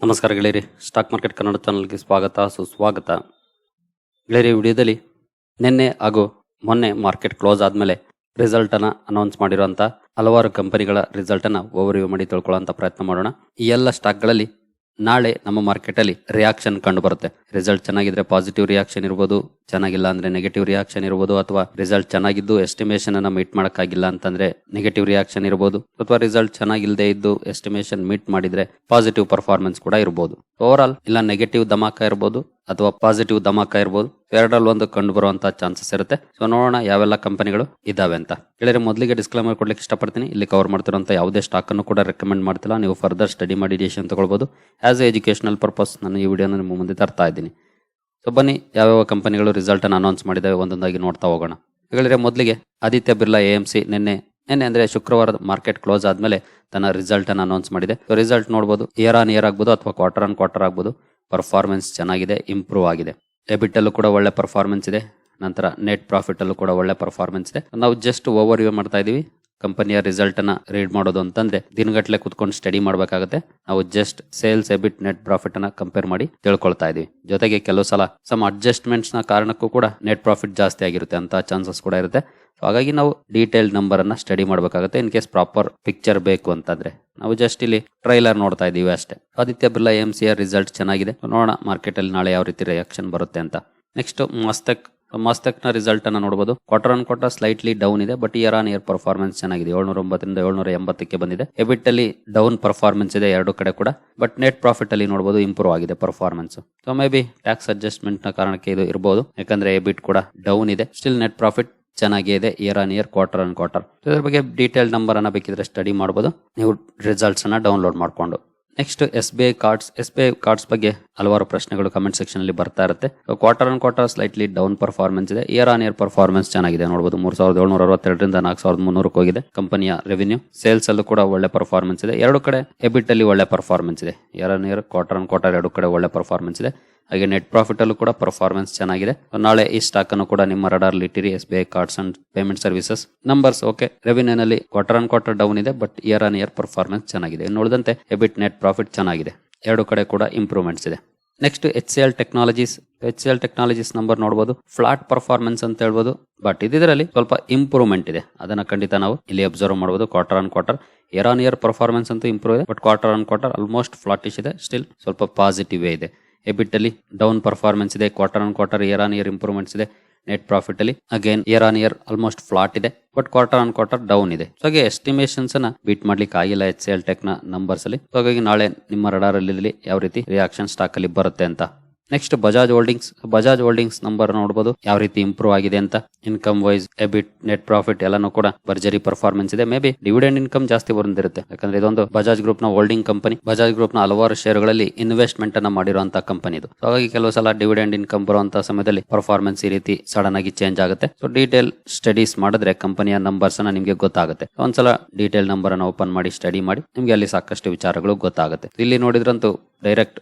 ನಮಸ್ಕಾರ ಗೆಳೆಯರಿ, stock market Kannada ಚಾನಲ್ಗೆ ಸ್ವಾಗತ, ಸುಸ್ವಾಗತ. ಗೆಳೆಯರಿ ವಿಡಿಯೋದಲ್ಲಿ ನಿನ್ನೆ ಹಾಗೂ ಮೊನ್ನೆ ಮಾರ್ಕೆಟ್ ಕ್ಲೋಸ್ ಆದಮೇಲೆ ರಿಸಲ್ಟ್ ಅನ್ನ ಅನೌನ್ಸ್ ಮಾಡಿರುವಂಥ ಹಲವಾರು ಕಂಪನಿಗಳ ರಿಸಲ್ಟ್ ಅನ್ನ ಓವರ್ವ್ಯೂ ಮಾಡಿ ತಿಳ್ಕೊಳ್ಳೋಂಥ ಪ್ರಯತ್ನ ಮಾಡೋಣ. ಈ ಎಲ್ಲ ಸ್ಟಾಕ್ಗಳಲ್ಲಿ ನಾಳೆ ನಮ್ಮ ಮಾರ್ಕೆಟ್ ಅಲ್ಲಿ ರಿಯಾಕ್ಷನ್ ಕಂಡು ಬರುತ್ತೆ ರಿಸಲ್ಟ್ ಚೆನ್ನಾಗಿದ್ರೆ ಪಾಸಿಟಿವ್ ರಿಯಾಕ್ಷನ್ ಇರ್ಬೋದು. ಚೆನ್ನಾಗಿಲ್ಲ ಅಂದ್ರೆ ನೆಗೆಟಿವ್ ರಿಯಾಕ್ಷನ್ ಇರ್ಬೋದು ಅಥವಾ ರಿಸಲ್ಟ್ ಚೆನ್ನಾಗಿದ್ದು ಎಸ್ಟಿಮೇಷನ್ ಅನ್ನ ಮೀಟ್ ಮಾಡೋಕ್ಕಾಗಿಲ್ಲ ಅಂತಂದ್ರೆ ನೆಗೆಟಿವ್ ರಿಯಾಕ್ಷನ್ ಇರ್ಬೋದು. ಅಥವಾ ರಿಸಲ್ಟ್ ಚೆನ್ನಾಗಿಲ್ಲದೆ ಇದ್ದು ಎಸ್ಟಿಮೇಷನ್ ಮೀಟ್ ಮಾಡಿದ್ರೆ ಪಾಸಿಟಿವ್ ಪರ್ಫಾರ್ಮೆನ್ಸ್ ಕೂಡ ಇರ್ಬೋದು. ಓವರ್ ಆಲ್ ಇಲ್ಲ ನೆಗೆಟಿವ್ ಧಮಾಕ ಇರ್ಬೋದು ಅಥವಾ ಪಾಸಿಟಿವ್ ಧಮಾಕ ಇರ್ಬೋದು. ಎರಡರಲ್ಲಿ ಒಂದು ಕಂಡು ಬರುವಂತ ಚಾನ್ಸಸ್ ಇರುತ್ತೆ. ಸೊ ನೋಡೋಣ ಯಾವೆಲ್ಲ ಕಂಪನಿಗಳು ಇದಾವೆ ಅಂತ. ಹೇಳಿದ್ರೆ ಮೊದಲಿಗೆ ಡಿಸ್ಕ್ಲೈಮರ್ ಕೊಡ್ಲಿಕ್ಕೆ ಇಷ್ಟಪಡ್ತೀನಿ. ಇಲ್ಲಿ ಕವರ್ ಮಾಡ್ತಿರೋಂಥ ಯಾವುದೇ ಸ್ಟಾಕ್ ಅನ್ನು ಕೂಡ ರೆಕಮೆಂಡ್ ಮಾಡ್ತಿಲ್ಲ. ನೀವು ಫರ್ದರ್ ಸ್ಟಡಿ ಮಾಡಿ ಡಿಸಿಷನ್ ತಗೊಳ್ಬಹುದು ಆಸ್ ಎ ಎಜುಕೇಶನಲ್ ಪರ್ಪಸ್ ನಾನು ಈ ವಿಡಿಯೋನ ನಿಮ್ಮ ಮುಂದೆ ತರ್ತಾ ಇದ್ದೀನಿ. ಸೊ ಬನ್ನಿ ಯಾವ್ಯಾವ ಕಂಪನಿಗಳು ರಿಸಲ್ಟ್ ಅನ್ನು ಅನೌನ್ಸ್ ಮಾಡಿದಾವೆ ಒಂದೊಂದಾಗಿ ನೋಡ್ತಾ ಹೋಗೋಣ. ಹೇಳಿದ್ರೆ ಮೊದಲಿಗೆ Aditya Birla A M C, ನಿನ್ನೆ ನಿನ್ನೆ ಅಂದ್ರೆ ಶುಕ್ರವಾರದ ಮಾರ್ಕೆಟ್ ಕ್ಲೋಸ್ ಆದ್ಮೇಲೆ ತನ್ನ ರಿಸಲ್ಟ್ ಅನ್ನು ಅನೌನ್ಸ್ ಮಾಡಿದೆ. ರಿಸಲ್ಟ್ ನೋಡಬಹುದು ಇಯರ್ ಆನ್ ಇಯರ್ ಆಗ್ಬೋದು ಅಥವಾ ಕ್ವಾರ್ಟರ್ ಆನ್ ಕ್ವಾರ್ಟರ್ ಆಗ್ಬೋದು. ಪರ್ಫಾರ್ಮೆನ್ಸ್ ಚೆನ್ನಾಗಿದೆ ಇಂಪ್ರೂವ್ ಆಗಿದೆ. ಡೆಬಿಟ್ ಅಲ್ಲೂ ಕೂಡ ಒಳ್ಳೆ ಪರ್ಫಾರ್ಮೆನ್ಸ್ ಇದೆ. ನಂತರ ನೆಟ್ ಪ್ರಾಫಿಟ್ ಅಲ್ಲೂ ಕೂಡ ಒಳ್ಳೆ ಪರ್ಫಾರ್ಮೆನ್ಸ್ ಇದೆ. ನಾವು ಜಸ್ಟ್ ಓವರ್ ವ್ಯೂ ಮಾಡ್ತಾ ಇದೀವಿ. ಕಂಪನಿಯ ರಿಸಲ್ಟ್ ಅನ್ನ ರೀಡ್ ಮಾಡೋದು ಅಂತಂದ್ರೆ ದಿನಗಟ್ಟಲೆ ಕುತ್ಕೊಂಡು ಸ್ಟಡಿ ಮಾಡಬೇಕಾಗುತ್ತೆ. ನಾವು just sales EBIT net profit ಅನ್ನ ಕಂಪೇರ್ ಮಾಡಿ ತಿಳ್ಕೊಳ್ತಾ ಇದೀವಿ. ಜೊತೆಗೆ ಕೆಲವು ಸಲ ಸಮ್ ಅಡ್ಜಸ್ಟ್ಮೆಂಟ್ಸ್ನ ಕಾರಣಕ್ಕೂ ಕೂಡ ನೆಟ್ ಪ್ರಾಫಿಟ್ ಜಾಸ್ತಿ ಆಗಿರುತ್ತೆ ಅಂತ ಚಾನ್ಸಸ್ ಕೂಡ ಇರುತ್ತೆ. ಹಾಗಾಗಿ ನಾವು ಡೀಟೇಲ್ಡ್ ನಂಬರ್ ಅನ್ನ ಸ್ಟಡಿ ಮಾಡಬೇಕಾಗುತ್ತೆ. ಇನ್ ಕೇಸ್ ಪ್ರಾಪರ್ ಪಿಕ್ಚರ್ ಬೇಕು ಅಂತಂದ್ರೆ. ನಾವು ಜಸ್ಟ್ ಇಲ್ಲಿ ಟ್ರೈಲರ್ ನೋಡ್ತಾ ಇದೀವಿ ಅಷ್ಟೇ. Aditya Birla M C result ಚೆನ್ನಾಗಿದೆ. ನೋಡೋಣ ಮಾರ್ಕೆಟ್ ಅಲ್ಲಿ ನಾಳೆ ಯಾವ ರೀತಿ ರಿಯಾಕ್ಷನ್ ಬರುತ್ತೆ ಅಂತ. ನೆಕ್ಸ್ಟ್ ಮಸ್ತಕ್ ಮಸ್ತಕ್ನ ರಿಸಲ್ಟ್ ಅನ್ನ ನೋಡಬಹುದು quarter on quarter slightly down ಇದೆ but year on year performance ಚೆನ್ನಾಗಿದೆ. ಏಳ್ನೂರ ಒಂಬತ್ತರಿಂದ ಏಳ್ನೂರ ಎಂಬತ್ತಕ್ಕೆ ಬಂದಿದೆ. ಎಬಿಟ್ ಅಲ್ಲಿ ಡೌನ್ ಪರ್ಫಾರ್ಮೆನ್ಸ್ ಇದೆ ಎರಡು ಕಡೆ ಕೂಡ ಬಟ್ ನೆಟ್ ಪ್ರಾಫಿಟ್ ಅಲ್ಲಿ ನೋಡಬಹುದು ಇಂಪ್ರೂವ್ ಆಗಿದೆ performance so may be tax ಅಡ್ಜಸ್ಟ್ಮೆಂಟ್ನ ಕಾರಣಕ್ಕೆ ಇದು ಇರಬಹುದು ಯಾಕಂದ್ರೆ ಎಬಿಟ್ ಕೂಡ ಡೌನ್ ಇದೆ. ಸ್ಟಿಲ್ ನೆಟ್ ಪ್ರಾಫಿಟ್ ಚೆನ್ನಾಗಿದೆ year on year quarter on quarter ಇದ್ರ ಬಗ್ಗೆ ಡೀಟೇಲ್ ನಂಬರ್ ಅನ್ನ ಬೇಕಿದ್ರೆ ಸ್ಟಡಿ ಮಾಡಬಹುದು ನೀವು ರಿಸಲ್ಟ್ಸ್ ಅನ್ನ ಡೌನ್ಲೋಡ್ ಮಾಡ್ಕೊಂಡು. Next S B I cards S B I cards ಬಗ್ಗೆ ಹಲವಾರು ಪ್ರಶ್ನೆಗಳು ಕಮೆಂಟ್ ಸೆಕ್ಷನ್ ಅಲ್ಲಿ ಬರ್ತಾ ಇರುತ್ತೆ. Quarter on quarter slightly down performance ಇದೆ. ಇಯರ್ ಆನ್ ಇಯರ್ ಪರ್ಫಾರ್ಮೆನ್ಸ್ ಚೆನ್ನಾಗಿದೆ. ನೋಡಬಹುದು ಮೂರ್ ಸಾವಿರದ ಏಳ್ನೂರ ಅರವತ್ತೆರಡರಿಂದ ನಾಲ್ಕು ಸಾವಿರದ ಮುನ್ನೂರಕ್ಕೆ ಹೋಗಿದೆ ಕಂಪನಿಯ ರೆವಿನ್ಯೂ ಸೇಲ್ಸ್ ಅಲ್ಲೂ ಕೂಡ ಒಳ್ಳೆ ಪರ್ಫಾರ್ಮೆನ್ಸ್ ಇದೆ. ಎರಡು ಕಡೆ ಎಬಿಟ್ ಅಲ್ಲಿ ಒಳ್ಳೆ ಪರ್ಫಾರ್ಮೆನ್ಸ್ ಇದೆ. Year on year quarter on quarter ಎರಡು ಕಡೆ ಒಳ್ಳೆ ಪರ್ಫಾರ್ಮೆನ್ಸ್ ಇದೆ. ಹಾಗೆ ನೆಟ್ ಪ್ರಾಫಿಟ್ ಅಲ್ಲೂ ಕೂಡ ಪರ್ಫಾರ್ಮೆನ್ಸ್ ಚೆನ್ನಾಗಿದೆ. ನಾಳೆ ಈ ಸ್ಟಾಕ್ ಅನ್ನು ಕೂಡ ನಿಮ್ಮ ರಡಾರ್ ಇಟ್ಟಿರಿ S B I cards and payment services numbers okay revenue ನಲ್ಲಿ ಕ್ವಾರ್ಟರ್ ಆನ್ ಕ್ವಾರ್ಟರ್ ಡೌನ್ ಇದೆ but year on year performance ಚೆನ್ನಾಗಿದೆ. ನೋಡಿದಂತೆ ಎಬಿಟ್ ನೆಟ್ ಪ್ರಾಫಿಟ್ ಚೆನ್ನಾಗಿದೆ. ಎರಡು ಕಡೆ ಕೂಡ ಇಂಪ್ರೂವ್ಮೆಂಟ್ಸ್ ಇದೆ. Next H L technologies H L technologies number ನೋಡಬಹುದು ಫ್ಲಾಟ್ ಪರ್ಫಾರ್ಮೆನ್ಸ್ ಅಂತ ಹೇಳ್ಬೋದು. ಬಟ್ ಇದರಲ್ಲಿ ಸ್ವಲ್ಪ ಇಂಪ್ರೂವ್ಮೆಂಟ್ ಇದೆ. ಅದನ್ನ ಖಂಡಿತ ನಾವು ಇಲ್ಲಿ ಅಬ್ಸರ್ವ್ ಮಾಡಬಹುದು quarter on quarter year on year performance ಅಂತೂ ಇಂಪ್ರೂವ್ ಇದೆ. But quarter on quarter almost flattish ಇದೆ. ಸ್ಟಿಲ್ ಸ್ವಲ್ಪ ಪಾಸಿಟಿವ್ ಇದೆ. ಎಬಿಟ್ ಅಲ್ಲಿ ಡೌನ್ ಪರ್ಫಾರ್ಮೆನ್ಸ್ ಇದೆ quarter on quarter year on year improvements ಇದೆ ನೆಟ್ ಪ್ರಾಫಿಟ್ ಅಲ್ಲಿ. Again year on year almost flat ಇದೆ but quarter on quarter down ಇದೆ. So ಹಾಗೆ ಎಸ್ಟಿಮೇಷನ್ಸ್ ಅನ್ನ ಬೀಟ್ ಮಾಡ್ಲಿಕ್ಕೆ ಆಗಿಲ್ಲ ಎಚ್ ಎಲ್ ಟೆಕ್ನ ನಂಬರ್ಸ್ ಅಲ್ಲಿ. ಹಾಗಾಗಿ ನಾಳೆ ನಿಮ್ಮ ರಡಾರ್ ಅಲ್ಲಿ ಯಾವ ರೀತಿ ರಿಯಾಕ್ಷನ್ ಸ್ಟಾಕ್ ಅಲ್ಲಿ ಬರುತ್ತೆ ಅಂತ next Bajaj holdings Bajaj holdings number ನೋಡಬಹುದು ಯಾವ ರೀತಿ ಇಂಪ್ರೂವ್ ಆಗಿದೆ ಅಂತ. Income wise EBIT net profit ಎಲ್ಲಾನು ಕೂಡ ಭರ್ಜರಿ ಪರ್ಫಾರ್ಮೆನ್ಸ್ ಇದೆ. ಮೇ ಬಿ ಡಿವಿಡೆಂಡ್ ಇನ್ಕಮ್ ಜಾಸ್ತಿ ಬಂದಿರುತ್ತೆ ಯಾಕಂದ್ರೆ ಇದೊಂದು ಬಜಾಜ್ ಗ್ರೂಪ್ನ ಹೋಲ್ಡಿಂಗ್ ಕಂಪನಿ ಬಜಾಜ್ ಗ್ರೂಪ್ನ ಹಲವಾರು ಶೇರ್ಗಳಲ್ಲಿ ಇನ್ವೆಸ್ಟ್ಮೆಂಟ್ ಅನ್ನ ಮಾಡಿರುವಂತಹ ಕಂಪನಿ ಇದು. ಹಾಗಾಗಿ ಕೆಲವು ಸಲ ಡಿವಿಡೆಂಡ್ ಇನ್ಕಮ್ ಬರುವಂತಹ ಸಮಯದಲ್ಲಿ ಪರ್ಫಾರ್ಮೆನ್ಸ್ ಈ ರೀತಿ ಸಡನ್ ಆಗಿ ಚೇಂಜ್ ಆಗುತ್ತೆ. ಸೊ ಡೀಟೇಲ್ ಸ್ಟಡೀಸ್ ಮಾಡಿದ್ರೆ ಕಂಪನಿಯ ನಂಬರ್ಸ್ ಅನ್ನ ನಿಮಗೆ ಗೊತ್ತಾಗುತ್ತೆ. ಒಂದ್ಸಲ ಡೀಟೇಲ್ ನಂಬರ್ ಅನ್ನ ಓಪನ್ ಮಾಡಿ ಸ್ಟಡಿ ಮಾಡಿ, ನಿಮ್ಗೆ ಅಲ್ಲಿ ಸಾಕಷ್ಟು ವಿಚಾರಗಳು ಗೊತ್ತಾಗುತ್ತೆ. ಇಲ್ಲಿ ನೋಡಿದ್ರಂತೂ ಡೈರೆಕ್ಟ್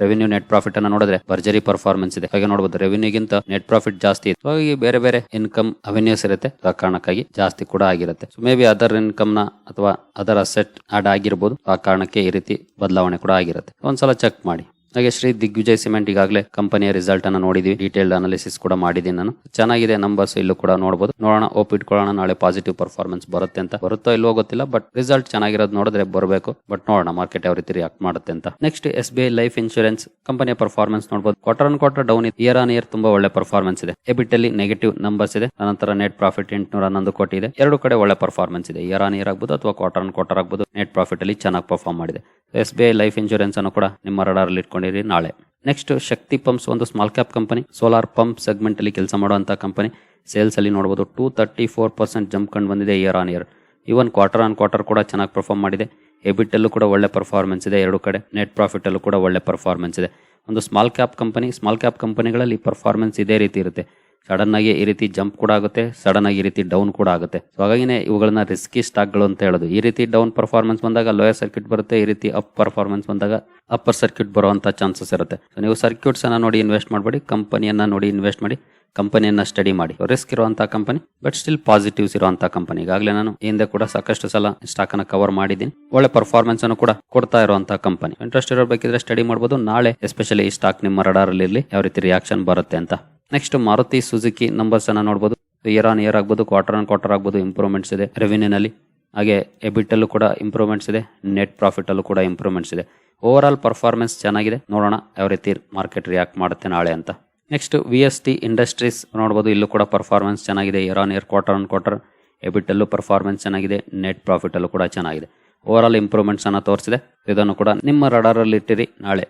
ರೆವಿನ್ಯೂ ನೆಟ್ ಪ್ರಾಫಿಟ್ ಅನ್ನ ನೋಡಿದ್ರೆ ಭರ್ಜರಿ ಪರ್ಫಾರ್ಮೆನ್ಸ್ ಇದೆ. ಹಾಗೆ ನೋಡಬಹುದು ರೆವಿನ್ಯೂಗಿಂತ ನೆಟ್ ಪ್ರಾಫಿಟ್ ಜಾಸ್ತಿ ಇತ್ತು. ಹಾಗಾಗಿ ಬೇರೆ ಬೇರೆ ಇನ್ಕಮ್ ಅವೆನ್ಯೂಸ್ ಇರುತ್ತೆ. ಆ ಕಾರಣಕ್ಕಾಗಿ ಜಾಸ್ತಿ ಕೂಡ ಆಗಿರುತ್ತೆ. ಸೊ ಮೇ ಬಿ ಅದರ್ ಇನ್ಕಮ್ನ ಅಥವಾ ಅದರ್ ಅಸೆಟ್ ಆಡ್ ಆಗಿರ್ಬೋದು. ಆ ಕಾರಣಕ್ಕೆ ಈ ರೀತಿ ಬದಲಾವಣೆ ಕೂಡ ಆಗಿರುತ್ತೆ. ಒಂದ್ಸಲ ಚೆಕ್ ಮಾಡಿ. ಹಾಗೆ ಶ್ರೀ ದಿಗ್ವಿಜಯ್ ಸಿಮೆಂಟ್ ಈಗಾಗಲೇ ಕಂಪನಿಯ ರಿಸಲ್ಟ್ ಅನ್ನು ನೋಡಿದ್ವಿ. ಡೀಟೇಲ್ಡ್ ಅನಾಲಿಸಿಸ್ ಕೂಡ ಮಾಡಿದ್ದೀನಿ ನಾನು. ಚೆನ್ನಾಗಿದೆ ನಂಬರ್ಸ್ ಇಲ್ಲೂ ಕೂಡ ನೋಡಬಹುದು ನೋಡೋಣ ಓಪ್ ಇಟ್ಕೊಳ್ಳೋಣ, ನಾಳೆ ಪಾಸಿಟಿವ್ ಪರ್ಫಾರ್ಮೆನ್ಸ್ ಬರುತ್ತೆ ಅಂತ. ಬರುತ್ತೋ ಇಲ್ವೋ ಗೊತ್ತಿಲ್ಲ ಬಟ್ ರಿಸಲ್ಟ್ ಚೆನ್ನಾಗಿರೋದು ನೋಡಿದ್ರೆ ಬರಬೇಕು. ಬಟ್ ನೋಡೋಣ ಮಾರ್ಕೆಟ್ ಯಾವ ರೀತಿ ರಿಯಾಕ್ಟ್ ಮಾಡುತ್ತೆ ಅಂತ. Next S B I life insurance ಕಂಪನಿಯ ಪರ್ಫಾರ್ಮೆನ್ಸ್ ನೋಡಬಹುದು ಕ್ವಾರ್ಟರ್ ಅನ್ ಕ್ವಾರ್ಟರ್ ಡೌನ್ ಇದೆ. ಇಯರ್ ಆನ್ ಇಯರ್ ತುಂಬಾ ಒಳ್ಳೆ ಪರ್ಫಾರ್ಮೆನ್ಸ್ ಇದೆ. ಎಬಿಟ್ ಅಲ್ಲಿ ನೆಗೆಟಿವ್ ನಂಬರ್ಸ್ ಇದೆ. ನಂತರ ನೆಟ್ ಪ್ರಾಫಿಟ್ ಎಂಟುನೂರ ಹನ್ನೊಂದು ಕೋಟಿ ಇದೆ. ಎರಡು ಕಡೆ ಒಳ್ಳೆ ಪರ್ಫಾರ್ಮೆನ್ಸ್ ಇದೆ. ಇಯರ್ ಆನ್ ಇಯರ್ ಆಗ್ಬೋದು ಅಥವಾ ಕ್ವಾರ್ಟರ್ ಆನ್ ಕ್ವಾರ್ಟರ್ ಆಗಬಹುದು ನೆಟ್ ಪ್ರಾಫಿಟ್ ಅಲ್ಲಿ ಚೆನ್ನಾಗಿ ಪರ್ಫಾರ್ಮ್ ಮಾಡಿದೆ. S B I life insurance ಅನ್ನು ಕೂಡ ನಿಮ್ಮ ರಡಾರ್ ಅಲ್ಲಿ ಇಟ್ಕೊಂಡಿರಿ ನಾಳೆ. ನೆಕ್ಸ್ಟ್ ಶಕ್ತಿ ಪಂಪ್ಸ್ ಒಂದು small cap company solar pump segment ಅಲ್ಲಿ ಕೆಲಸ ಮಾಡುವಂತಹ ಕಂಪನಿ ಸೇಲ್ಸ್ ಅಲ್ಲಿ ನೋಡಬಹುದು two thirty four percent jump ಕಂಡು ಬಂದಿದೆ year on year even quarter on quarter ಕೂಡ ಚೆನ್ನಾಗಿ ಪರ್ಫಾರ್ಮ್ ಮಾಡಿದೆ. ಎಬಿಟ್ ಅಲ್ಲೂ ಕೂಡ ಒಳ್ಳೆ ಪರ್ಫಾರ್ಮೆನ್ಸ್ ಇದೆ ಎರಡು ಕಡೆ. ನೆಟ್ ಪ್ರಾಫಿಟ್ ಅಲ್ಲೂ ಕೂಡ ಒಳ್ಳೆ ಪರ್ಫಾರ್ಮೆನ್ಸ್ ಇದೆ. ಒಂದು small cap company small cap ಕಂಪನಿಗಳಲ್ಲಿ ಪರ್ಫಾರ್ಮೆನ್ಸ್ ಇದೇ ರೀತಿ ಇರುತ್ತೆ. ಸಡನ್ ಆಗಿ ಈ ರೀತಿ ಜಂಪ್ ಕೂಡ ಆಗುತ್ತೆ ಸಡನ್ ಆಗಿ ಈ ರೀತಿ ಡೌನ್ ಕೂಡ ಆಗುತ್ತೆ. ಸೊ ಹಾಗಾಗಿನೇ ಇವುಗಳನ್ನ ರಿಸ್ಕಿ ಸ್ಟಾಕ್ಗಳು ಅಂತ ಹೇಳೋದು. ಈ ರೀತಿ ಡೌನ್ ಪರ್ಫಾರ್ಮೆನ್ಸ್ ಬಂದಾಗ ಲೋಯರ್ ಸರ್ಕ್ಯೂಟ್ ಬರುತ್ತೆ, ಈ ರೀತಿ ಅಪ್ ಪರ್ಫಾರ್ಮೆನ್ಸ್ ಬಂದಾಗ ಅಪ್ಪರ್ ಸರ್ಕ್ಯೂಟ್ ಬರುವಂಥ ಚಾನ್ಸಸ್ ಇರುತ್ತೆ. ಸೊ ನೀವು ಸರ್ಕ್ಯೂಟ್ಸ್ ಅನ್ನ ನೋಡಿ ಇನ್ವೆಸ್ಟ್ ಮಾಡಬೇಡಿ ಕಂಪನಿಯನ್ನ ನೋಡಿ ಇನ್ವೆಸ್ಟ್ ಮಾಡಿ ಕಂಪನಿಯನ್ನ ಸ್ಟಡಿ ಮಾಡಿ. ರಿಸ್ಕ್ ಇರುವಂತ ಕಂಪನಿ ಬಟ್ ಸ್ಟಿಲ್ ಪಾಸಿಟಿವ್ಸ್ ಇರುವಂತ ಕಂಪನಿ ಈಗಾಗಲೇ ನಾನು ಹಿಂದೆ ಕೂಡ ಸಾಕಷ್ಟು ಸಲ ಸ್ಟಾಕ್ ಅನ್ನ ಕವರ್ ಮಾಡಿದ್ದೀನಿ. ಒಳ್ಳೆ ಪರ್ಫಾರ್ಮೆನ್ಸ್ ಅನ್ನು ಕೂಡ ಕೊಡ್ತಾ ಇರುವಂತ ಕಂಪನಿ ಇಂಟ್ರೆಸ್ಟ್ ಇರೋ ಬೇಕಿದ್ರೆ ಸ್ಟಡಿ ಮಾಡಬಹುದು ನಾಳೆ ಎಸ್ಪೆಷಲಿ ಈ ಸ್ಟಾಕ್ ನಿಮ್ಮ ರಡಾರ್ ಇರಲಿ ಯಾವ ರೀತಿ ರಿಯಾಕ್ಷನ್ ಬರುತ್ತೆ ಅಂತ. ನೆಕ್ಸ್ಟ್ ಮಾರುತಿ ಸುಜುಕಿ ನಂಬರ್ಸ್ ಅನ್ನ ನೋಡಬಹುದು ಇಯರ್ ಆನ್ ಇಯರ್ ಆಗ್ಬೋದು ಕ್ವಾರ್ಟರ್ ಆನ್ ಕ್ವಾರ್ಟರ್ ಆಗ್ಬೋದು ಇಂಪ್ರೂವ್ಮೆಂಟ್ಸ್ ಇದೆ. ರೆವಿನ್ಯೂ ನಲ್ಲಿ, ಹಾಗೆ ಎಬಿಟ್ ಅಲ್ಲೂ ಕೂಡ ಇಂಪ್ರೂವ್ಮೆಂಟ್ಸ್ ಇದೆ. ನೆಟ್ ಪ್ರಾಫಿಟ್ ಅಲ್ಲೂ ಕೂಡ ಇಂಪ್ರೂವ್ಮೆಂಟ್ಸ್ ಇದೆ. ಓವರ್ ಆಲ್ ಪರ್ಫಾರ್ಮೆನ್ಸ್ ಚೆನ್ನಾಗಿದೆ. ನೋಡೋಣ ಯಾವ ರೀತಿ ಮಾರ್ಕೆಟ್ ರಿಯಾಕ್ಟ್ ಮಾಡುತ್ತೆ ನಾಳೆ ಅಂತ. Next V S T industries ನೋಡಬಹುದು ಇಲ್ಲೂ ಕೂಡ ಪರ್ಫಾರ್ಮೆನ್ಸ್ ಚೆನ್ನಾಗಿದೆ. Year on year quarter on quarter EBIT ಅಲ್ಲೂ ಪರ್ಫಾರ್ಮೆನ್ಸ್ ಚೆನ್ನಾಗಿದೆ. ನೆಟ್ ಪ್ರಾಫಿಟ್ ಅಲ್ಲೂ ಕೂಡ ಚೆನ್ನಾಗಿದೆ. ಓವರ್ ಆಲ್ ಇಂಪ್ರೂವ್ಮೆಂಟ್ಸ್ ಅನ್ನ ತೋರಿಸಿದೆ. ಇದನ್ನು ಕೂಡ ನಿಮ್ಮ ರಡಾರಲ್ಲಿ ಇಟ್ಟಿರಿ. ನಾಳೆ.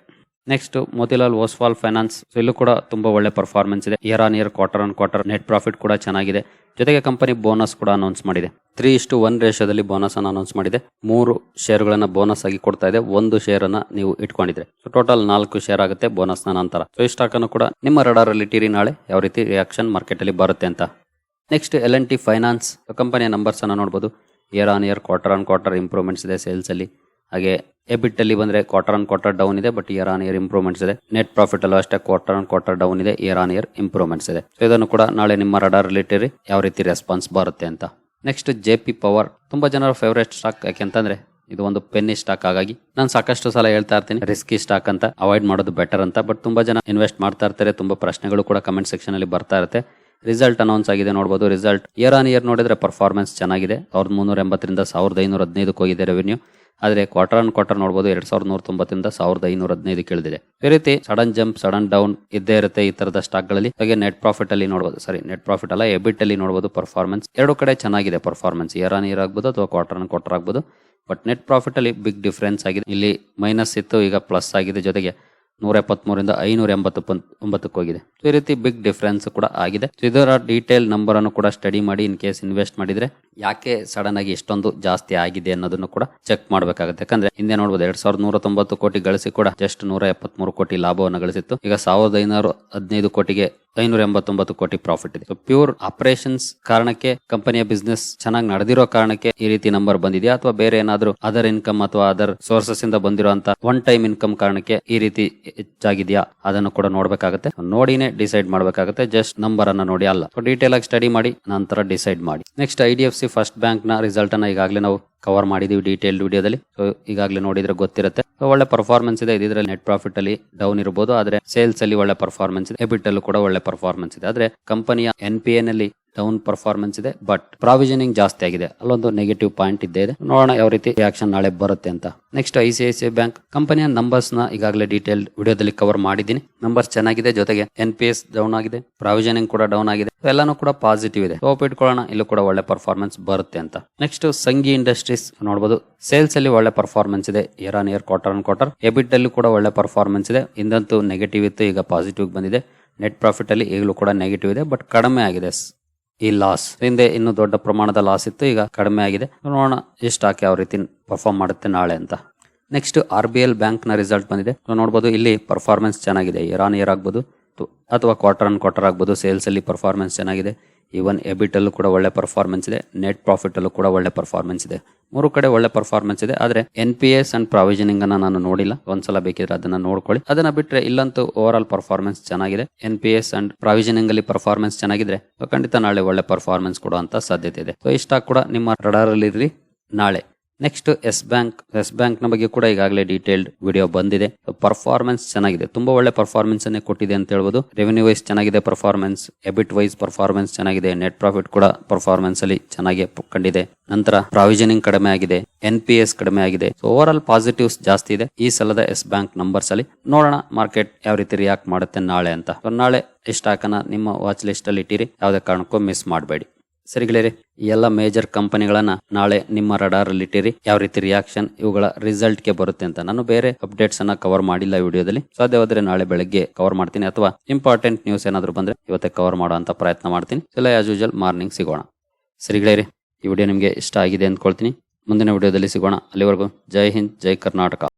ನೆಕ್ಸ್ಟ್ ಮೋತಿಲಾಲ್ ಓಸ್ವಾಲ್ ಫೈನಾನ್ಸ್ ಇಲ್ಲೂ ಕೂಡ ತುಂಬಾ ಒಳ್ಳೆ ಪರ್ಫಾರ್ಮೆನ್ಸ್ ಇದೆ. Year on year quarter on quarter net profit ಕೂಡ ಚೆನ್ನಾಗಿದೆ. ಜೊತೆಗೆ ಕಂಪನಿ ಬೋನಸ್ ಕೂಡ ಅನೌನ್ಸ್ ಮಾಡಿದೆ. ತ್ರೀ ಇಷ್ಟು ಒನ್ ರೇಷದಲ್ಲಿ ಬೋನಸ್ ಅನ್ನು ಅನೌನ್ಸ್ ಮಾಡಿದೆ. ಮೂರು ಶೇರ್ಗಳನ್ನ ಬೋನಸ್ ಆಗಿ ಕೊಡ್ತಾ ಇದೆ. ಒಂದು ಶೇರ್ ಅನ್ನ ನೀವು ಇಟ್ಕೊಂಡಿದ್ರೆ. ಸೊ ಟೋಟಲ್ ನಾಲ್ಕು ಶೇರ್ ಆಗುತ್ತೆ ಬೋನಸ್ನ ನಂತರ. ಸೊ ಈ ಸ್ಟಾಕ್ ಅನ್ನು ಕೂಡ ನಿಮ್ಮ ರಡಾರ್ ಅಲ್ಲಿ ಇಟ್ಟಿರಿ ನಾಳೆ. ಯಾವ ರೀತಿ ರಿಯಾಕ್ಷನ್ ಮಾರ್ಕೆಟ್ ಅಲ್ಲಿ ಬರುತ್ತೆ ಅಂತ. Next L N T finance ಕಂಪನಿಯ ನಂಬರ್ಸ್ ಅನ್ನ ನೋಡಬಹುದು year on year quarter on quarter improvements ಇದೆ ಸೇಲ್ಸ್ ಅಲ್ಲಿ. ಹಾಗೆ ಎಬಿಟ್ ಅಲ್ಲಿ ಬಂದ್ರೆ ಕ್ವಾರ್ಟರ್ ಆನ್ ಕ್ವಾರ್ಟರ್ ಡೌನ್ ಇದೆ but year on year improvements ಇದೆ. ನೆಟ್ ಪ್ರಾಫಿಟ್ ಅಲ್ಲೂ ಅಷ್ಟೇ ಕ್ವಾರ್ಟರ್ ಆನ್ ಕ್ವಾರ್ಟರ್ ಡೌನ್ ಇದೆ ಇಯರ್ ಆನ್ ಇಯರ್ ಇಂಪ್ರೂವ್ಮೆಂಟ್ಸ್ ಇದೆ. ಸೊ ಇದನ್ನು ಕೂಡ ನಾಳೆ ನಿಮ್ಮ ರಡಾರ್ ಇಟ್ಟಿರಿ, ಯಾವ ರೀತಿ ರೆಸ್ಪಾನ್ಸ್ ಬರುತ್ತೆ ಅಂತ. ನೆಕ್ಸ್ಟ್ ಜೆ ಪಿ ಪವರ್ ತುಂಬಾ ಜನರ ಫೇವರೇಟ್ ಸ್ಟಾಕ್ ಯಾಕೆಂತಂದ್ರೆ ಇದು ಒಂದು ಪೆನ್ನಿ ಸ್ಟಾಕ್ ಹಾಗಾಗಿ. ನಾನು ಸಾಕಷ್ಟು ಸಲ ಹೇಳ್ತಾ ಇರ್ತೀನಿ ರಿಸ್ಕಿ ಸ್ಟಾಕ್ ಅಂತ. ಅವಾಯ್ಡ್ ಮಾಡೋದು ಬೆಟರ್ ಅಂತ. ಬಟ್ ತುಂಬಾ ಜನ ಇನ್ವೆಸ್ಟ್ ಮಾಡ್ತಾ ಇರ್ತಾರೆ, ತುಂಬಾ ಪ್ರಶ್ನೆಗಳು ಕೂಡ ಕಮೆಂಟ್ ಸೆಕ್ಷನ್ ಅಲ್ಲಿ ಬರ್ತಾ ಇರುತ್ತೆ. ರಿಸಲ್ಟ್ ಅನೌನ್ಸ್ ಆಗಿದೆ ನೋಡಬಹುದು ರಿಸಲ್ಟ್ ಇಯರ್ ಆನ್ ಇಯರ್ ನೋಡಿದ್ರೆ ಪರ್ಫಾರ್ಮೆನ್ಸ್ ಚೆನ್ನಾಗಿದೆ. ಸಾವಿರದ ಮುನ್ನೂರ ಎಂಬತ್ತರಿಂದ ಸಾವಿರದ ಐನೂರ ಹದಿನೈದಕ್ಕೆ ಹೋಗಿದೆ ರೆವೆನ್ಯೂ ಆದ್ರೆ ಕ್ವಾರ್ಟರ್ ಆನ್ ಕ್ವಾರ್ಟರ್ ನೋಡಬಹುದು ಎರಡ್ ಸಾವಿರದ ನೂರ ತೊಂಬತ್ತಿಂದ ಸಾವಿರದ ಐನೂರ ಹದಿನೈದು ಇಳಿದಿದೆ ಈ ರೀತಿ ಸಡನ್ ಜಂಪ್ ಸಡನ್ ಡೌನ್ ಇದ್ದೇ ಇರುತ್ತೆ ಈ ತರದ ಸ್ಟಾಕ್ಗಳಲ್ಲಿ. ಹಾಗೆ ನೆಟ್ ಪ್ರಾಫಿಟ್ ಅಲ್ಲಿ ನೋಡಬಹುದು ಸಾರಿ ನೆಟ್ ಪ್ರಾಫಿಟ್ ಅಲ್ಲ ಎಬಿಟ್ ಅಲ್ಲಿ ನೋಡಬಹುದು ಪರ್ಫಾರ್ಮೆನ್ಸ್ ಎರಡು ಕಡೆ ಚೆನ್ನಾಗಿದೆ ಪರ್ಫಾರ್ಮೆನ್ಸ್ ಇಯರ್ ಆನ್ ಇಯರ್ ಆಗ್ಬೋದು ಅಥವಾ ಕ್ವಾರ್ಟರ್ ಆನ್ ಕ್ವಾರ್ಟರ್ ಆಗ್ಬೋದು. ಬಟ್ ನೆಟ್ ಪ್ರಾಫಿಟ್ ಅಲ್ಲಿ ಬಿಗ್ ಡಿಫ್ರೆನ್ಸ್ ಆಗಿದೆ. ಇಲ್ಲಿ ಮೈನಸ್ ಇತ್ತು, ಈಗ ಪ್ಲಸ್ ಆಗಿದೆ. ಜೊತೆಗೆ ನೂರ ಎಪ್ಪತ್ಮೂರಿಂದ ಐನೂರ ಎಂಬತ್ತು ಒಂಬತ್ತಕ್ಕೆ ಹೋಗಿದೆ. ಈ ರೀತಿ ಬಿಗ್ ಡಿಫ್ರೆನ್ಸ್ ಕೂಡ ಆಗಿದೆ. ಇದರ ಡೀಟೇಲ್ ನಂಬರ್ ಅನ್ನು ಕೂಡ ಸ್ಟಡಿ ಮಾಡಿ ಇನ್ ಕೇಸ್ ಇನ್ವೆಸ್ಟ್ ಮಾಡಿದ್ರೆ ಯಾಕೆ ಸಡನ್ ಆಗಿ ಇಷ್ಟೊಂದು ಜಾಸ್ತಿ ಆಗಿದೆ ಅನ್ನೋದನ್ನು ಕೂಡ ಚೆಕ್ ಮಾಡಬೇಕಾಗುತ್ತೆ. ಯಾಕಂದ್ರೆ ಹಿಂದೆ ನೋಡಬಹುದು ಎರಡ್ ಸಾವಿರದ ನೂರ ತೊಂಬತ್ತು ಕೋಟಿ ಗಳಿಸಿ ಕೂಡ ಜಸ್ಟ್ ನೂರ ಎಪ್ಪತ್ಮೂರು ಕೋಟಿ ಲಾಭವನ್ನು ಗಳಿಸಿತ್ತು. ಈಗ ಸಾವಿರದ ಐನೂರ ಹದಿನೈದು ಕೋಟಿಗೆ ಐನೂರ ಎಂಬತ್ತೊಂಬತ್ತು ಕೋಟಿ ಪ್ರಾಫಿಟ್ ಇದೆ. ಪ್ಯೂರ್ ಆಪರೇಷನ್ಸ್ ಕಾರಣಕ್ಕೆ ಕಂಪನಿಯ ಬಿಸ್ನೆಸ್ ಚೆನ್ನಾಗಿ ನಡೆದಿರೋ ಕಾರಣಕ್ಕೆ ಈ ರೀತಿ ನಂಬರ್ ಬಂದಿದೆಯಾ? ಅಥವಾ ಬೇರೆ ಏನಾದರೂ ಅದರ್ ಇನ್ಕಮ್ ಅಥವಾ ಅದರ್ ಸೋರ್ಸಸ್ ಇಂದ ಬಂದಿರುವಂತ ಒನ್ ಟೈಮ್ ಇನ್ಕಮ್ ಕಾರಣಕ್ಕೆ ಈ ರೀತಿ ಹೆಚ್ಚಾಗಿದೆಯಾ? ಅದನ್ನು ಕೂಡ ನೋಡಬೇಕಾಗುತ್ತೆ. ನೋಡಿನೇ ಡಿಸೈಡ್ ಮಾಡಬೇಕಾಗುತ್ತೆ. ಜಸ್ಟ್ ನಂಬರ್ ಅನ್ನ ನೋಡಿ, ಅಲ್ಲ. ಡೀಟೇಲ್ ಆಗಿ ಸ್ಟಡಿ ಮಾಡಿ, ನಂತರ ಡಿಸೈಡ್ ಮಾಡಿ. Next I D C first ಬ್ಯಾಂಕ್ನ ರಿಸಲ್ಟ್ ಅನ್ನ ಈಗಾಗಲೇ ನಾವು ಕವರ್ ಮಾಡಿದೀವಿ ಡೀಟೇಲ್ ವಿಡಿಯೋದಲ್ಲಿ. ಸೊ ಈಗಾಗಲೇ ನೋಡಿದ್ರೆ ಗೊತ್ತಿರುತ್ತೆ. ಒಳ್ಳೆ ಪರ್ಫಾರ್ಮೆನ್ಸ್ ಇದೆ. ಇದರಲ್ಲಿ ನೆಟ್ ಪ್ರಾಫಿಟ್ ಅಲ್ಲಿ ಡೌನ್ ಇರಬಹುದು ಆದ್ರೆ ಸೇಲ್ಸ್ ಅಲ್ಲಿ ಒಳ್ಳೆ ಪರ್ಫಾರ್ಮೆನ್ಸ್ ಇದೆ. ಎಬಿಟ್ ಅಲ್ಲೂ ಕೂಡ ಒಳ್ಳೆ ಪರ್ಫಾರ್ಮೆನ್ಸ್ ಇದೆ. ಆದ್ರೆ ಕಂಪನಿಯ ಎನ್ ಪಿ ಎನ್ ಅಲ್ಲಿ ಡೌನ್ ಪರ್ಫಾರ್ಮೆನ್ಸ್ ಇದೆ ಬಟ್ ಪ್ರಾವಿಷನಿಂಗ್ ಜಾಸ್ತಿ ಆಗಿದೆ. ಅಲ್ಲೊಂದು ನೆಗೆಟಿವ್ ಪಾಯಿಂಟ್ ಇದ್ದೇ ಇದೆ. ನೋಡೋಣ ಯಾವ ರೀತಿ ರಿಯಾಕ್ಷನ್ ನಾಳೆ ಬರುತ್ತೆ ಅಂತ. Next I C I C bank ಕಂಪನಿಯ ನಂಬರ್ಸ್ನ ಈಗಾಗಲೇ ಡೀಟೇಲ್ ವಿಡಿಯೋದಲ್ಲಿ ಕವರ್ ಮಾಡಿದ್ದೀನಿ. ನಂಬರ್ಸ್ ಚೆನ್ನಾಗಿದೆ, ಜೊತೆಗೆ ಎನ್ ಪಿ ಎಸ್ ಡೌನ್ ಆಗಿದೆ ಪ್ರಾವಿಷನಿಂಗ್ ಕೂಡ ಡೌನ್ ಆಗಿದೆ. ಎಲ್ಲಾನು ಕೂಡ ಪಾಸಿಟಿವ್ ಇದೆ. ಹೋಪ್ ಇಟ್ಕೊಳ್ಳೋಣ, ಇಲ್ಲೂ ಕೂಡ ಒಳ್ಳೆ ಪರ್ಫಾರ್ಮೆನ್ಸ್ ಬರುತ್ತೆ ಅಂತ. ನೆಕ್ಸ್ಟ್ ಸಂಗಿ ಇಂಡಸ್ಟ್ರೀಸ್ ನೋಡಬಹುದು ಸೇಲ್ಸ್ ಅಲ್ಲಿ ಒಳ್ಳೆ ಪರ್ಫಾರ್ಮೆನ್ಸ್ ಇದೆ year on year quarter on quarter EBIT ಅಲ್ಲಿ ಕೂಡ ಒಳ್ಳೆ ಪರ್ಫಾರ್ಮೆನ್ಸ್ ಇದೆ. ಇಂದಂತೂ ನೆಗೆಟಿವ್ ಇತ್ತು, ಈಗ ಪಾಸಿಟಿವ್ ಬಂದಿದೆ. ನೆಟ್ ಪ್ರಾಫಿಟ್ ಅಲ್ಲಿ ಈಗಲೂ ಕೂಡ ನೆಗೆಟಿವ್ ಇದೆ ಬಟ್ ಕಡಿಮೆ ಆಗಿದೆ. ಈ ಲಾಸ್ ಹಿಂದೆ ಇನ್ನು ದೊಡ್ಡ ಪ್ರಮಾಣದ ಲಾಸ್ ಇತ್ತು, ಈಗ ಕಡಿಮೆ ಆಗಿದೆ. ನೋಡೋಣ ಸ್ಟಾಕ್ ಯಾವ ರೀತಿ ಪರ್ಫಾರ್ಮ್ ಮಾಡುತ್ತೆ ನಾಳೆ ಅಂತ. ನೆಕ್ಸ್ಟ್ ಆರ್ ಬಿ ಎಲ್ ಬ್ಯಾಂಕ್ನ ರಿಸಲ್ಟ್ ಬಂದಿದೆ. ನೋಡಬಹುದು ಇಲ್ಲಿ ಪರ್ಫಾರ್ಮೆನ್ಸ್ ಚೆನ್ನಾಗಿದೆ. ಇಯರ್ ಆನ್ ಇಯರ್ ಆಗ್ಬೋದು ತು- ಅಥವಾ ಕ್ವಾರ್ಟರ್ ಆನ್ ಕ್ವಾರ್ಟರ್ ಆಗ್ಬೋದು ಸೇಲ್ಸ್ ಅಲ್ಲಿ ಪರ್ಫಾರ್ಮೆನ್ಸ್ ಚೆನ್ನಾಗಿದೆ. ಈವನ್ ಎಬಿಟಲ್ಲೂ ಕೂಡ ಒಳ್ಳೆ ಪರ್ಫಾರ್ಮೆನ್ಸ್ ಇದೆ ನೆಟ್ ಪ್ರಾಫಿಟಲ್ಲೂ ಕೂಡ ಒಳ್ಳೆ ಪರ್ಫಾರ್ಮೆನ್ಸ್ ಇದೆ. ಮೂರು ಕಡೆ ಒಳ್ಳೆ ಪರ್ಫಾರ್ಮೆನ್ಸ್ ಇದೆ, ಆದ್ರೆ N P S and provisioning ಅನ್ನ ನಾನು ನೋಡಿಲ್ಲ. ಒಂದ್ಸಲ ಬೇಕಿದ್ರೆ ಅದನ್ನ ನೋಡ್ಕೊಳ್ಳಿ. ಅದನ್ನ ಬಿಟ್ರೆ ಇಲ್ಲಂತೂ ಓವರ್ ಆಲ್ ಪರ್ಫಾರ್ಮೆನ್ಸ್ ಚೆನ್ನಾಗಿದೆ. N P S and provisioning ಅಲ್ಲಿ ಪರ್ಫಾರ್ಮೆನ್ಸ್ ಚೆನ್ನಾಗಿದ್ರೆ ಖಂಡಿತ ನಾಳೆ ಒಳ್ಳೆ ಪರ್ಫಾರ್ಮೆನ್ಸ್ ಕೊಡುವಂತ ಸಾಧ್ಯತೆ ಇದೆ. ಸೊ ಇಷ್ಟ ಕೂಡ ನಿಮ್ಮ ರಡಾರ್ ಅಲ್ಲಿ ನಾಳೆ. ನೆಕ್ಸ್ಟ್ ಎಸ್ ಬ್ಯಾಂಕ್ ಎಸ್ ಬ್ಯಾಂಕ್ನ ಬಗ್ಗೆ ಕೂಡ ಈಗಾಗಲೇ ಡೀಟೇಲ್ಡ್ ವಿಡಿಯೋ ಬಂದಿದೆ. ಪರ್ಫಾರ್ಮೆನ್ಸ್ ಚೆನ್ನಾಗಿದೆ. ತುಂಬಾ ಒಳ್ಳೆ ಪರ್ಫಾರ್ಮೆನ್ಸ್ ಅನ್ನೇ ಕೊಟ್ಟಿದೆ ಅಂತ ಹೇಳ್ಬೋದು. ರೆವೆನ್ಯೂ ವೈಸ್ ಚೆನ್ನಾಗಿದೆ ಪರ್ಫಾರ್ಮೆನ್ಸ್ ಎಬಿಟ್ ವೈಸ್ ಪರ್ಫಾರ್ಮೆನ್ಸ್ ಚೆನ್ನಾಗಿದೆ. ನೆಟ್ ಪ್ರಾಫಿಟ್ ಕೂಡ ಪರ್ಫಾರ್ಮೆನ್ಸ್ ಅಲ್ಲಿ ಚೆನ್ನಾಗಿ ಕಂಡಿದೆ. ನಂತರ ಪ್ರಾವಿಜನಿಂಗ್ ಕಡಿಮೆ ಆಗಿದೆ. ಎನ್ ಪಿ ಎಸ್ ಕಡಿಮೆ ಆಗಿದೆ. ಓವರ್ ಆಲ್ ಪಾಸಿಟಿವ್ಸ್ ಜಾಸ್ತಿ ಇದೆ. ಈ ಸಲದ ಎಸ್ ಬ್ಯಾಂಕ್ ನಂಬರ್ಸ್ ಅಲ್ಲಿ ನೋಡೋಣ ಮಾರ್ಕೆಟ್ ಯಾವ ರೀತಿ ರಿಯಾಕ್ಟ್ ಮಾಡುತ್ತೆ ನಾಳೆ ಅಂತ. ನಾಳೆ ಇಷ್ಟ ಅನ್ನ ನಿಮ್ಮ ವಾಚ್ ಲಿಸ್ಟ್ ಅಲ್ಲಿ ಇಟ್ಟಿರಿ. ಯಾವುದೇ ಕಾರಣಕ್ಕೂ ಮಿಸ್ ಮಾಡಬೇಡಿ. ಸರಿ ಗೆಳೆಯರಿ ಈ ಎಲ್ಲ ಮೇಜರ್ ಕಂಪನಿಗಳನ್ನ ನಾಳೆ ನಿಮ್ಮ ರಡಾರ್ ಅಲ್ಲಿ ಇಟ್ಟಿರಿ ಯಾವ ರೀತಿ ರಿಯಾಕ್ಷನ್ ಇವುಗಳ ರಿಸಲ್ಟ್ಗೆ ಬರುತ್ತೆ ಅಂತ ನಾನು ಬೇರೆ ಅಪ್ಡೇಟ್ಸ್ ಅನ್ನ ಕವರ್ ಮಾಡಿಲ್ಲ ವಿಡಿಯೋದಲ್ಲಿ. ಸಾಧ್ಯವಾದ್ರೆ ನಾಳೆ ಬೆಳಗ್ಗೆ ಕವರ್ ಮಾಡ್ತೀನಿ. ಅಥವಾ ಇಂಪಾರ್ಟೆಂಟ್ ನ್ಯೂಸ್ ಏನಾದ್ರು ಬಂದ್ರೆ ಇವತ್ತೇ ಕವರ್ ಮಾಡೋ ಅಂತ ಪ್ರಯತ್ನ ಮಾಡ್ತೀನಿ. ಇಲ್ಲ ಆಸ್ ಯೂಶಲ್ ಮಾರ್ನಿಂಗ್ ಸಿಗೋಣ. ಸರಿ ಗೆಳೆಯರಿ ಈ ವಿಡಿಯೋ ನಿಮಗೆ ಇಷ್ಟ ಆಗಿದೆ ಅಂದ್ಕೊಳ್ತೀನಿ. ಮುಂದಿನ ವಿಡಿಯೋದಲ್ಲಿ ಸಿಗೋಣ. ಅಲ್ಲಿವರೆಗೂ ಜೈ ಹಿಂದ್, ಜೈ ಕರ್ನಾಟಕ.